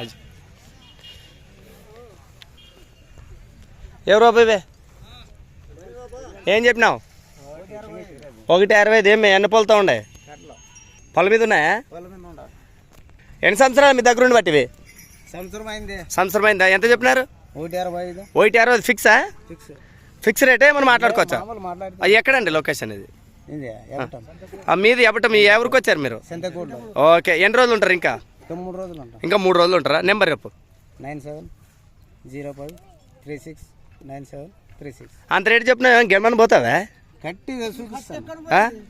అది ఎవరు బాబు ఏం చెప్పినావు? ఒకటి అరవై ఏమి ఎన్ని పొలతో ఉండే? పొల మీద ఉన్నాయా? ఎన్ని సంవత్సరాలు మీ దగ్గర ఉండి బట్టివి సంవత్సరం అయింది ఎంత చెప్పినారు? ఒకటి అరవై ఫిక్సా? ఫిక్స్ రేటే మనం మాట్లాడుకోవచ్చా? ఎక్కడండి లొకేషన్ ఇది? ఎవటం మీది మీ ఎవరికి వచ్చారు మీరు? ఓకే ఎన్ని రోజులు ఉంటారు ఇంకా? మూడు రోజులు ఉంటాం. ఇంకా మూడు రోజులు ఉంటారా? నెంబర్ చెప్పు. Nine seven zero five three six nine seven three six. అంత రేటు చెప్పిన గెలమని పోతావా? కట్టి చూపిస్తాను?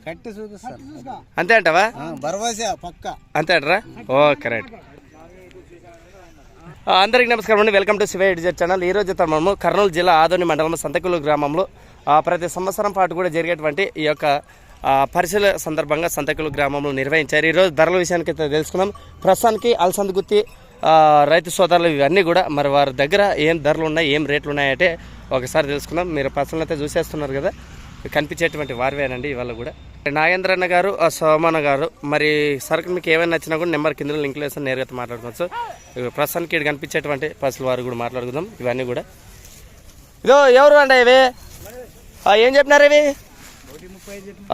కట్టి చూపిస్తాను. అంతే అంటావా? బర్వాసా పక్క. అంతే అంటారా? Okay right. ఆ, అందరికీ నమస్కారం అండి. వెల్కమ్ టు శివ ఎడిజర్ ఛానల్. ఈ రోజు మనము కర్నూలు జిల్లా ఆదోని మండలం సంతకులు గ్రామంలో ఆ, ప్రతి సంవత్సరం పాటు కూడా జరిగేటువంటి ఈ యొక్క పరిశీలన సందర్భంగా సంతకులు గ్రామంలో నిర్వహించారు. ఈరోజు ధరల విషయానికి అయితే తెలుసుకుందాం. ప్రస్తుతానికి అలసంద గుత్తి రైతు సోదరులు ఇవన్నీ కూడా మరి వారి దగ్గర ఏం ధరలు ఉన్నాయి ఏం రేట్లు ఉన్నాయంటే ఒకసారి తెలుసుకుందాం. మీరు పర్సనల్ అయితే చూసేస్తున్నారు కదా కనిపించేటువంటి వారివేనండి ఇవాళ కూడా. నాగేంద్ర అన్న గారు ఆ సోమన్న గారు మరి సరుకు మీకు ఏమైనా నచ్చినా కూడా నెంబర్ కింద లింక్లు వేసి నేరుగా మాట్లాడుకోవచ్చు. ప్రస్తుతానికి ఇక్కడ కనిపించేటువంటి పసులు వారు కూడా మాట్లాడుకుందాం. ఇవన్నీ కూడా. ఇదో ఎవరు అండి ఇవి ఏం చెప్పినారు ఇవి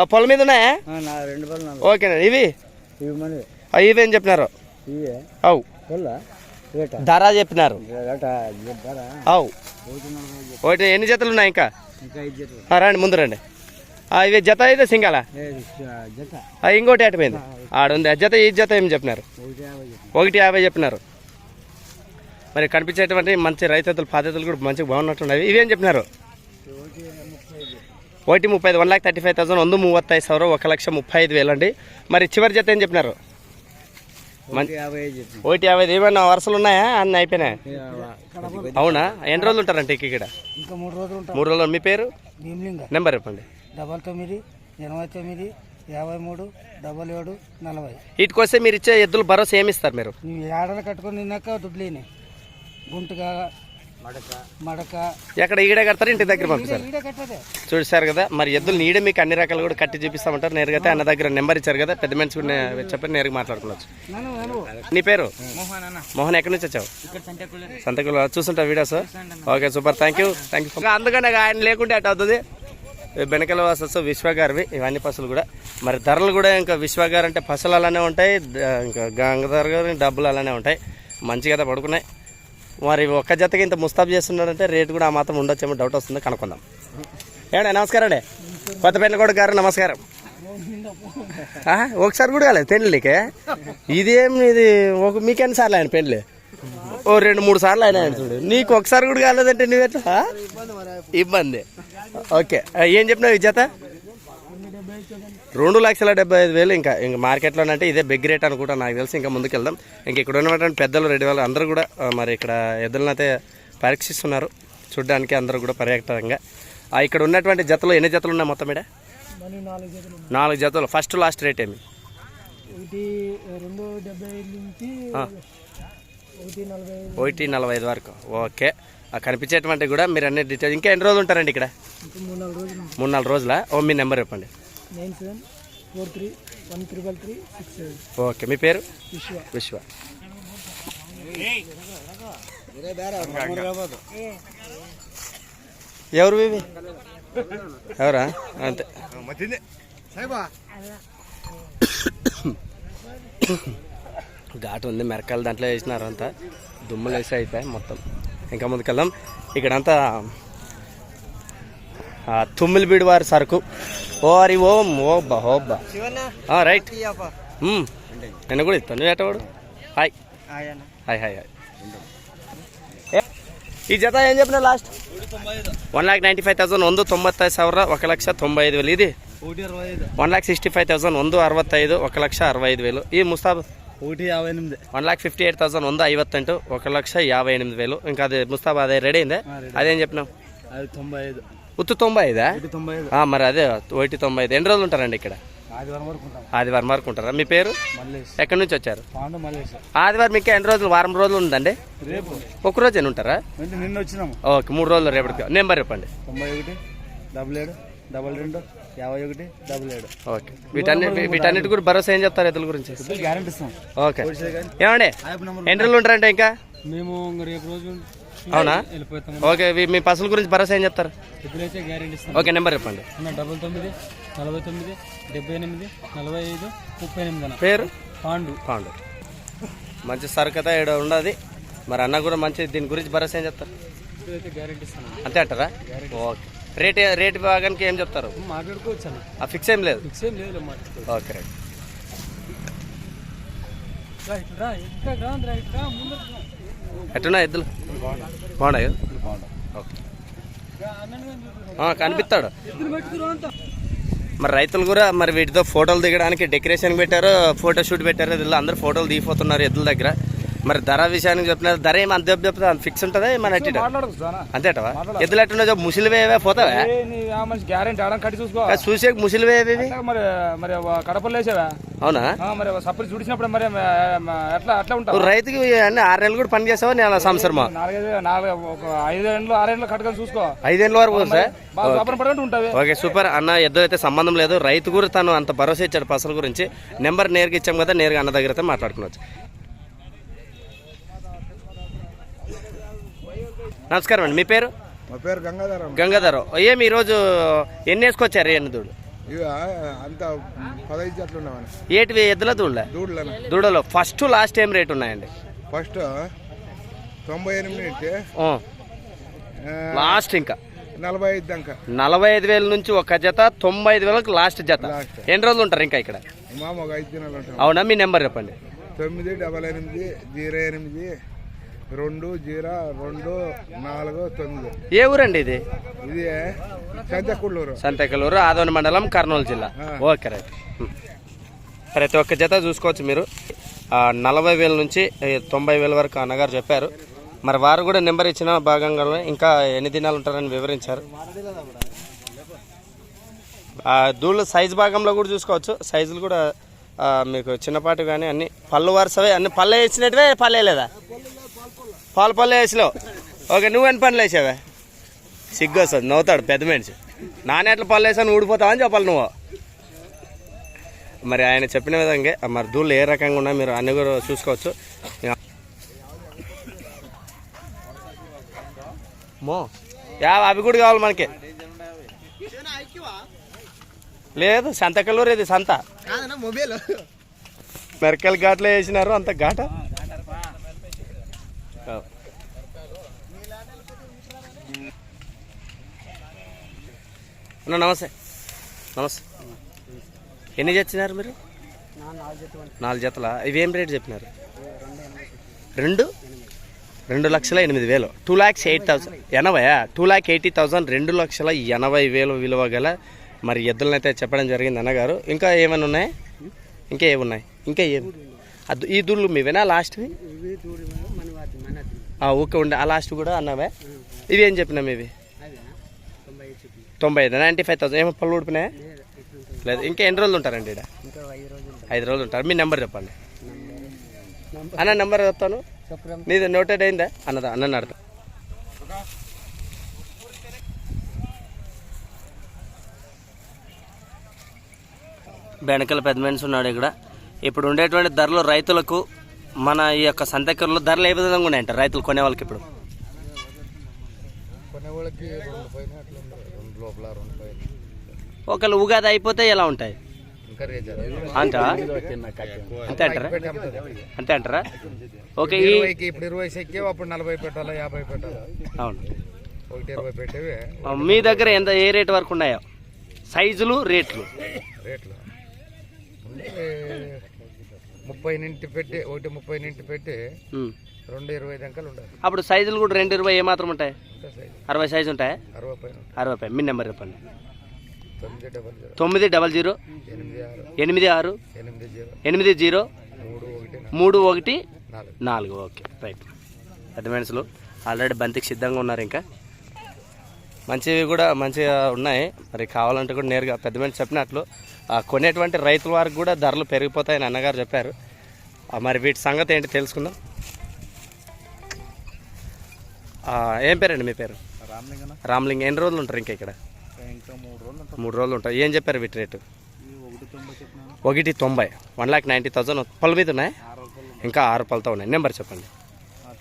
పొలం మీద ఉన్నాయా? రెండు ఓకేనండి ఇవి? ఇవి ఆ, ఇవి ఏం చెప్పినారు? అవు. ధర చెప్పినారు. అవు. ఒకటి ఎన్ని జతలు ఉన్నాయి ఇంకా? ఆ, రండి ముందు రండి. ఆ, ఇవి జత అయితే సింగాల? ఆ, ఇంకోటి అటుపోయింది ఆడుంది ఆ జత ఈ జత ఏం చెప్పినారు? ఒకటి యాభై చెప్పినారు. మరి కనిపించేటువంటి మంచి రైతులు పద్ధతులు కూడా మంచిగా బాగున్నట్టున్నాయి. ఇవేం చెప్పినారు? ఒకటి ముప్పై ఐదు ఒకటి ముప్పై ఐదు one lakh thirty five thousand ಒಂದು ಮೂವತ್ತೈದು ಸಾವಿರ ఒక లక్ష ముప్పై ఐదు వేలు అండి మరి చివరి జత ఏం చెప్పినారు ఒకటి యాభై ఐదు చెప్పు. ఒకటి యాభై ఐదు ఏమైనా వరుసలు ఉన్నాయా అన్నీ అయిపోయినాయి ఇక అవునా ఎన్ని రోజులు ఉంటారంటే ఇక్కడ ఇంకా మూడు రోజులు ఉంటాం మూడు రోజులు మీ పేరు భీమ్లింగ నెంబర్ చెప్పండి డబల్ తొమ్మిది ఎనభై తొమ్మిది యాభై మూడు డబల్ ఏడు నలభై వీటికి వస్తే మీరు ఇచ్చే ఎద్దులు భరోసా ఏమి ఇస్తారు మీరు నువ్వు ఏడలు కట్టుకొని తిన్నాక దుడ్లేని గుంటుగా మడక. మడక. ఎక్కడ ఈడే కడతారు? ఇంటి దగ్గర పంపిస్తారు చూసారు కదా మరి ఎద్దులు నీడే మీకు అన్ని రకాలు కూడా కట్టి చూపిస్తామంటారు. నేరుగా అన్న దగ్గర నెంబర్ ఇచ్చారు కదా పెద్ద మనిషి కూడా చెప్పి నేరుగా మాట్లాడుకోవచ్చు. నీ పేరు? మోహన్ అన్న. మోహన్ ఎక్కడి నుంచి వచ్చావు? సంతకులు సంతకులు చూస్తుంటా videos? Okay super. Thank you thank you అందుకనే ఆయన లేకుంటే అటు అవుతుంది. బెనకల వాసస్ విశ్వగారివి ఇవన్నీ పసులు కూడా. మరి ధరలు కూడా ఇంకా విశ్వగారు అంటే పసులు అలానే ఉంటాయి ఇంకా గంగాధర్ గారి డబ్బులు అలానే ఉంటాయి. మంచిగా పడుకున్నాయి. మరి ఒక్క జతకి ఇంత ముస్తాబు చేస్తున్నాడంటే రేటు కూడా ఆ మాత్రం ఉండొచ్చేమో డౌట్ వస్తుంది. కనుక్కుందాం. ఏమండి నమస్కారం అండి. కొత్తపేట కూడా గారు నమస్కారం. ఒకసారి కూడా కాలేదు పెళ్ళికే ఇదేం ఇది ఒక మీకు ఎన్నిసార్లు ఆయన పెళ్ళి ఓ రెండు మూడు సార్లు ఆయన ఆయన చూడు. నీకు ఒకసారి కూడా కాలేదంటే నువ్వెట్లా ఇబ్బంది. ఓకే. ఏం చెప్పినావు ఈ జత? రెండు లక్షల డెబ్బై ఐదు వేలు ఇంకా ఇంకా మార్కెట్లో అంటే ఇదే బిగ్ రేట్ అనుకుంటా నాకు తెలిసి ఇంకా ముందుకు వెళ్దాం ఇంక ఇక్కడ ఉన్నటువంటి పెద్దలు రెడ్డి వాళ్ళు అందరూ కూడా మరి ఇక్కడ ఎద్దులను అయితే పరీక్షిస్తున్నారు. చూడడానికి అందరూ కూడా పర్యాటకంగా. ఇక్కడ ఉన్నటువంటి జతలు ఎన్ని జతలు ఉన్నాయి మొత్తం ఇక్కడ నాలుగు జతలు ఫస్ట్ లాస్ట్ రేట్ ఏమి? ఒకటి నలభై ఐదు. వరకు. ఓకే. కనిపించేటువంటి కూడా మీరు అన్ని డీటెయిల్స్ ఇంకా ఎన్ని రోజులు ఉంటారండి ఇక్కడ? ఇంకా మూడు నాలుగు రోజులు. మూడు నాలుగు రోజుల? ఓ మీ నెంబర్ చెప్పండి. Nine seven four three one triple three six seven. Okay మీ పేరు? విశ్వ. విశ్వ. ఎవరు ఇవి ఎవరా? అంతే. ఘాటు ఉంది మెరకాయలు దాంట్లో వేసినారు అంతా. దుమ్ములు వేసి అయిపోయాయి మొత్తం. ఇంకా ముందుకెళ్దాం. ఇక్కడంతా తుమ్మిలిబీడి వారి సరుకు. ఓ హరి ఓం ఓ బా ఓ బా ఆ, రైట్ మ్మ్. నిన్న కూడా ఇస్తాను నువ్వు ఎట్టవాడు హాయ్ హాయ్ హాయ్ హాయ్ ఏ, ಈ ಜತ ಏನು చెప్పిన last one lakh ninety five thousand ಒಂದು ತೊಂಬತ್ತೈದು ಸಾವಿರ ఒక లక్ష తొంభై ఐదు వేలు ఇది ఒకటి అరవై ఐదు one lakh sixty five thousand ಒಂದು ಅರವತ್ತೈದು ఒక లక్ష అరవై ఐదు వేలు ఈ ముస్తాబ్ ఒకటి యాభై ఎనిమిది one lakh fifty eight thousand ಒಂದು ಐವತ್ತೆಂಟು ఒక లక్ష యాభై ఎనిమిది వేలు ఇంకా అది ముస్తాబ్ అదే రెడీ అయిందే అదేం చెప్పినావు అది తొంభై ఐదు ఉత్తు తొంభై ఐదా? మరి అదే ఒకటి తొంభై ఐదు. ఎన్ని రోజులు ఉంటారండి ఇక్కడ? ఆదివారం వరకు ఉంటారా? మీ పేరు? ఎక్కడి నుంచి వచ్చారు? ఆదివారం మీకు ఎన్ని రోజులు వారం రోజులు ఉందండి? రేపు. ఒక రోజు అని ఉంటారా? ఓకే మూడు రోజులు రేపటికి. నెంబర్ చెప్పండి. తొంభై ఒకటి డబల్ ఏడు డబల్ రెండు యాభై ఒకటి డబుల్ ఏడు. ఓకే. వీటన్నిటి వీటన్నిటి కూడా భరోసా ఏం చెప్తారు ఎద్దుల గురించి? గ్యారంటీ ఇస్తాం. ఓకే. ఏమండి? ఎన్ని రోజులు ఉంటారంటే ఇంకా? మేము రేపు రోజు అవునా? ఓకే మీ పసుల గురించి భరోసా ఏం చెప్తారు? ఎప్పుడైతే గ్యారంటీ ఇస్తాం. ఓకే నెంబర్ చెప్పండి. డబుల్ తొమ్మిది నలభై తొమ్మిది డెబ్బై ఎనిమిది నలభై ఐదు ముప్పై ఎనిమిది పేరు? పాండు. పాండు. మంచి సరుకత ఇక్కడ ఉండదు మరి అన్న కూడా మంచి దీని గురించి భరోసా ఏం చెప్తారు? ఇస్తాను అంతే అంటారా? ఓకే. రేట్ రేట్ భాగానికి ఏం చెప్తారు? మాట్లాడుకోవచ్చు అన్న. ఆ ఫిక్స్ ఏం లేదు. ఫిక్స్ ఏం లేదు ఓకే రైట్. రా ఇక్కడ ముందు ఎట్టున్నా ఎద్దులు? బాగున్నాయి? ఓకే. ఆ, కనిపిస్తాడు. మరి రైతులు కూడా మరి వీటితో ఫోటోలు దిగడానికి డెకరేషన్ పెట్టారు ఫోటో షూట్ పెట్టారు వీళ్ళు అందరూ ఫోటోలు దిగిపోతున్నారు ఎద్దుల దగ్గర. మరి ధర విషయానికి చెప్తున్నారు ధర ఏమి అంత చెప్తా. ఫిక్స్ ఉంటుందా మన అట్టి అంతేటవా ఎద్దులు ఎట్టున్నా ముసిలి వేవే పోతావా? గ్యారంటీ ఆడని కట్టి చూసుకో. చూసే ముసిలి అంటే మరి మరి కడపలు వేసావా అవునా? మరి సపరేట్ చూడిచినప్పుడు మరి అట్లా ఉంటావు? నువ్వు రైతుకి అన్ని ఆరు నెలలు కూడా పని చేసావా నేను సంవత్సరమా? నాలుగైదు నాలుగు ఒక ఐదు ఏళ్ళు ఆరేళ్ళు కట్టుకొని చూసుకో. ఐదేళ్ళ వరకు సార్ ఉంటావి. Okay super. అన్న ఎద్దు అయితే సంబంధం లేదు. రైతు కూడా తను అంత భరోసా ఇచ్చాడు పసల గురించి. నెంబర్ నేరుగా ఇచ్చాం కదా నేరుగా అన్న దగ్గర అయితే మాట్లాడుకునవచ్చు నమస్కారం అండి. మీ పేరు? మా పేరు గంగాధరం గంగాధరం ఏమి ఈరోజు ఎన్ని వేసుకొచ్చారు ఎన్ని దూడు అంత పదహైదు ఉన్నామని ఏటివి? ఎద్దుల దూడలే? దూడలను? దూడలో ఫస్ట్ లాస్ట్ ఏం రేట్ ఉన్నాయండి? ఫస్ట్ తొంభై ఎనిమిది లాస్ట్ ఇంకా. నలభై ఐదు దాకా. నలభై ఐదు వేల నుంచి ఒక జత తొంభై ఐదు వేలకు లాస్ట్ జత. ఎన్ని రోజులు ఉంటారు ఇంకా ఇక్కడ? అవునా? మీ నెంబర్ చెప్పండి. తొమ్మిది డబల్ ఎనిమిది జీరో ఎనిమిది రెండు జీరో రెండు నాలుగు తొమ్మిది. ఏ ఊరండి ఇది? ఇది సంతకుళ్ళూరు. సంతకలూరు ఆదోని మండలం కర్నూలు జిల్లా. Okay right. ప్రతి ఒక్క జత చూసుకోవచ్చు మీరు. నలభై వేల నుంచి తొంభై వేల వరకు అన్నగారు చెప్పారు. మరి వారు కూడా నెంబర్ ఇచ్చిన భాగంగా ఇంకా ఎన్ని దినాలు ఉంటారని వివరించారు. ఆ దూళ్ళ సైజు భాగంలో కూడా చూసుకోవచ్చు. సైజులు కూడా మీకు చిన్నపాటి కానీ అన్ని పళ్ళు వరుసవే అన్ని పళ్ళు వేసినట్టువే పళ్ళు వేయలేదా పాలు పళ్ళు వేసినావు. ఓకే నువ్వెన్ని పనులు వేసావే? సిగ్గు వస్తుంది నవ్వుతాడు పెద్ద మనిషి. నాణ్యట్లు పళ్ళు వేసాను ఊడిపోతావు అని చెప్పాలి నువ్వు. మరి ఆయన చెప్పిన విధంగా మరి దూళ్ళు ఏ రకంగా ఉన్నా మీరు అన్ని కూడా చూసుకోవచ్చు. మో యా అవి కూడా కావాలి మనకి. లేదు సంతకల్లూరు ఇది సంత. మెరకల్ ఘాట్లో వేసినారు అంత ఘాట. అన్న నమస్తే. నమస్తే. ఎన్ని తెచ్చినారు మీరు? నాలుగు జతల? ఇవేం రేట్ చెప్పినారు? రెండు? రెండు లక్షల ఎనిమిది వేలు. Two lakhs eight thousand. ఎనభై టూ ల్యాక్ ఎయిటీ థౌసండ్ రెండు లక్షల ఎనభై వేలు విలువ గల మరి ఎద్దులను అయితే చెప్పడం జరిగింది అన్నగారు. ఇంకా ఏమైనా ఉన్నాయి? ఇంకా ఏమున్నాయి? ఇంకా ఏమి ఈ దూళ్ళు మీవేనా లాస్ట్వి? ఓకే ఉండే. ఆ లాస్ట్ కూడా అన్నావే ఇవి ఏం చెప్పినాం ఇవి? తొంభై ఐదు నైంటీ ఫైవ్ థౌసండ్. ఏమో పళ్ళు ఊడిపినాయి లేదు ఇంకా ఎన్ని రోజులు ఉంటారండి ఇక్కడ ఐదు రోజులు ఉంటారు. మీ నెంబర్ చెప్పండి. అన్న నెంబర్ చెప్తాను. నీది నోటెడ్ అయిందా? అన్నదా అన్న అడతా బెనకల పెద్ద మనిషి ఉన్నాడు ఇక్కడ. ఇప్పుడు ఉండేటువంటి ధరలు రైతులకు మన ఈ యొక్క సంతకర్లో ధరలు ఏ విధంగా ఉన్నాయంట? రైతులు కొనే వాళ్ళకి ఇప్పుడు? ఒకవేళ ఉగాది అయిపోతే ఎలా ఉంటాయి? అంట? అంతే అంటారా? అంతే అంటారా? ఓకే ఇప్పుడు ఇరవై సెక్కి అప్పుడు నలభై పెట్టాలా యాభై పెట్టాలా? అవును. ఒకటి ఇరవై పెట్టేవి. మీ దగ్గర ఎంత ఏ రేట్ వరకు ఉన్నాయో? సైజులు రేట్లు? రేట్లు? ముప్పై నింటి పెట్టి ఒకటి ముప్పై నింటి పెట్టి. రెండు ఇరవై దాకా ఉండాలి. అప్పుడు సైజులు కూడా రెండు ఇరవై ఏమాత్రం ఉంటాయి? అరవై సైజు ఉంటాయి? అరవై పైన. అరవై పై మీ నెంబర్ చెప్పండి. తొమ్మిది డబల్ జీరో. తొమ్మిది డబల్ జీరో. ఎనిమిది ఆరు. ఎనిమిది జీరో. ఎనిమిది జీరో. మూడు ఒకటి నాలుగు. Okay right. పెద్ద మనుషులు ఆల్రెడీ బంతికి సిద్ధంగా ఉన్నారు ఇంకా. మంచివి కూడా మంచిగా ఉన్నాయి. మరి కావాలంటే కూడా నేరుగా పెద్ద మనిషి చెప్పినట్లు కొనేటువంటి రైతుల వారికి కూడా ధరలు పెరిగిపోతాయని అన్నగారు చెప్పారు. మరి వీటి సంగతి ఏంటి తెలుసుకుందాం. ఏం పేరండి మీ పేరు? రామ్లింగ్. ఎన్ని రోజులు ఉంటారు ఇంకా ఇక్కడ? ఇంకా ఇంకా మూడు రోజులు ఉంటుంది మూడు రోజులు ఉంటాయి. ఏం చెప్పారు వీటి రేటు? ఒకటి తొంభై వన్ లాక్ నైంటీ థౌసండ్ పళ్ళ మీద ఉన్నాయి? ఆరు ఇంకా ఆరు పళ్ళతో ఉన్నాయి. నెంబర్ చెప్పండి.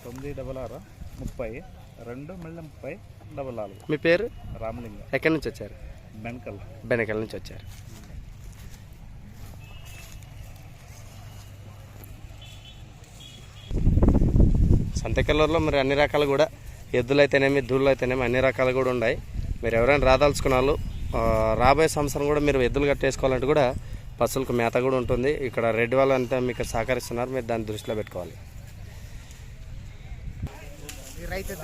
తొమ్మిది డబల్ ఆరు ముప్పై రెండు మళ్ళీ ముప్పై డబల్ నాలుగు. మీ పేరు? రామలింగం. ఎక్కడి నుంచి వచ్చారు? బెనకల్. బెనకల్ నుంచి వచ్చారు. సంతకెళ్ళూరులో మరి అన్ని రకాలు కూడా ఎద్దులు అయితేనేమి దూళ్ళు అయితేనేమి అన్ని రకాలు కూడా ఉన్నాయి మీరు ఎవరైనా రాదలుచుకున్న వాళ్ళు రాబోయే సంవత్సరం కూడా మీరు ఎద్దులు కట్టేసుకోవాలంటే కూడా పశువులకు మేత కూడా ఉంటుంది. ఇక్కడ రెడ్ వాళ్ళు అంతా మీకు సహకరిస్తున్నారు. మీరు దాన్ని దృష్టిలో పెట్టుకోవాలి. రైతు